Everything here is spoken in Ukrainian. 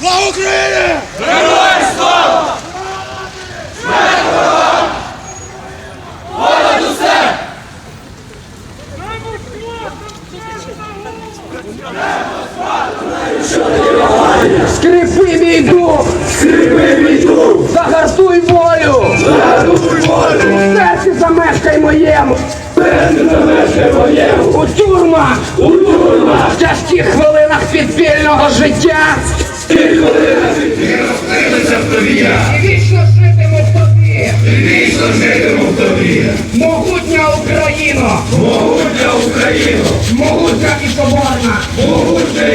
Слава Україні! Героям слава! Понад усе! Скрипи мій дух, Скрипи мій дух! загартуй волю, Загадуй волю! серці замешкай моєму, Серце замешкай моєму! у тюрмах, У тюрмах! в тяжких хвилинах підпільного життя. Розкрилися в тобі! І вічно житимо в тобі, І вічно житимо в тобі! могутня Україна. Могутня Україна. могутня і соборна, Могутня